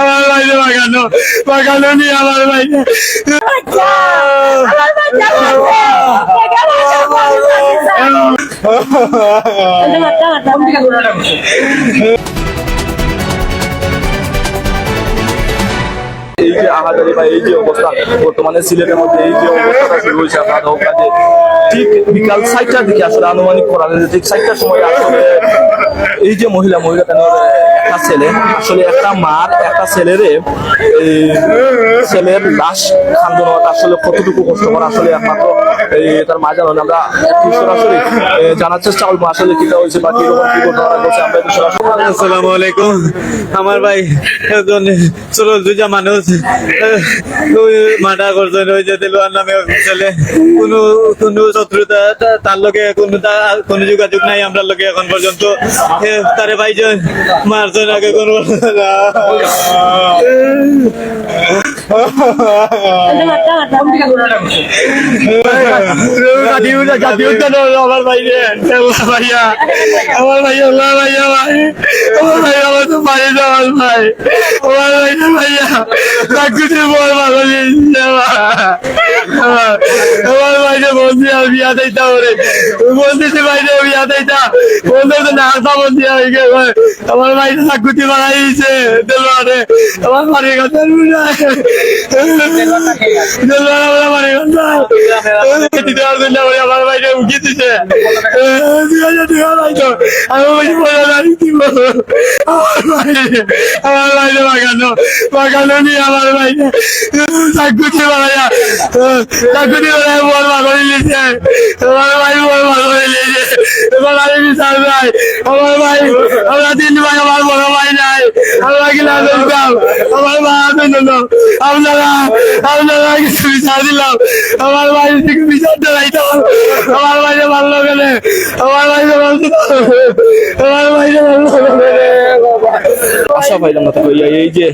আমার বাইরে বাগানো বাগানো নিয়ে আমার বাইরে বাচ্চা আমার যে আহাজারি বা এই যে অবস্থা, বর্তমানে সিলেটের মধ্যে এই যে অবস্থাটা শুরু হয়েছে কাজে ঠিক বিকাল সাতটার দিকে আসলে আনুমানিক করা ঠিক সময় আসলে এই যে মহিলা মহিলা কেন একটা ছেলে, আসলে একটা মার, একটা এই ছেলের লাশ খান্দন হওয়াটা আসলে কতটুকু কষ্টকর, আসলে একমাত্র তার মা জানো আমরা সরাসরি জানার চেষ্টা করব, আসলে হয়েছে বা কি ঘটনা আমরা সরাসরি আসসালামু আলাইকুম। আমার ভাই একজন ছোট দুইটা মানুষ। মাটা করছেন, ওই যে দিলওয়ার নামে ছেলে কোনো কোনো শত্রুতা তার লোকে কোনো কোনো যোগাযোগ নাই আমরা লোকে এখন পর্যন্ত। তারে ভাইজন মারছেন আগে কোনো জাতীয় উদ্যান আমার ভাইয়া আমার ভাই ভাইয়া ভাই আমার ভাই আমার তো পারে আমার ভাই আমার ভাইয়া ভাইয়া চাকুতে বল ভাইকে বলছি বিয়া দিতাম ওরে বলতেছি ভাইরে বিয়া দিতাম বলতে তো না আসা আমি কে ভাই আমার ভাই কথা আমার ভাইকে উঠিয়ে দিছে আমি বলছি পয়সা না দিব আমার ভাই আমার ভাইকে বাগানো বাগানো নিয়ে আমার ভাইকে চাকুতি মারাইয়া চাকুতি মারাই বল বাগড়ি নিয়েছে আমার ভাই ভাই আমার তিন ভাই আমার বড় আমরা কিনা দিতাম। আমার মা আনন্দ আপনারা আপনারা কিছু বিচার দিলাম আমার ভাই থেকে বিচার দিলাইতাম আমার ভাইকে ভালো গেলে আমার ভাইকে ভালো আমার ভাইকে ভালো আশা পাইলাম না এই যে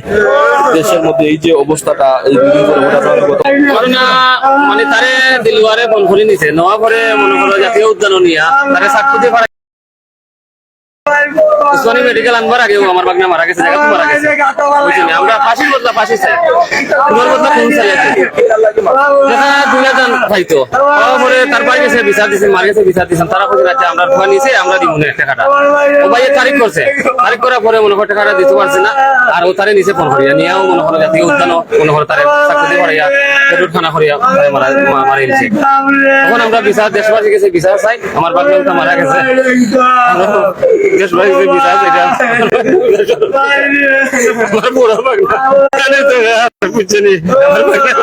দেশের মধ্যে এই যে অবস্থাটা এই দুদিন ধরে মানে তারে দিলওয়ারে ফোন করে নিছে। নেওয়া পরে মনে করো জাতীয় উদ্যান নিয়া তারে সাক্ষীতে পারা উসমানী মেডিকেল আনবার আগেও আমার বাগনা মারা আমরা ফাঁসির বদলা ফাঁসি চাই। তোমার বদলা কোন চাই আছে দেখা দুইটা জান পাইতো পরে তার বাড়ি গেছে, বিচার দিছে, মার গেছে, বিচার দিছেন তারা খুঁজে রাখছে আমরা ঠুয়া নিছে আমরা দিব না টাকাটা ও ভাই তারিখ করছে। তারিখ করার পরে করো টাকাটা দিতে পারছে না, আর ও তারে নিচে ফোন করিয়া নিয়েও করো জাতীয় উদ্যান করো তারে চাকরি করিয়া পেটুর খানা করিয়া মারা মারা গেছে তখন আমরা বিচার দেশবাসী গেছে, বিচার চাই। আমার বাগনা মারা গেছে। দেশবাসী বিচার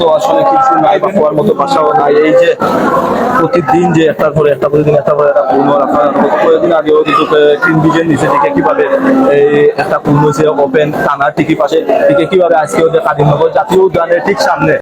মতো আসলে কিছু নাই বা হওয়ার মতো ভাষাও নাই। এই যে প্রতিদিন যে একটা করে, একটা প্রতিদিন একটা করে একটা পূর্ণ আপনার কয়েকদিন আগেও কিন্তু তিন বিজের নিচে থেকে কীভাবে এই একটা পূর্ণ যে ওপেন টানার ঠিকই পাশে টিকে কীভাবে আজকে ওদের কাদিমনগর জাতীয় উদ্যানের ঠিক সামনে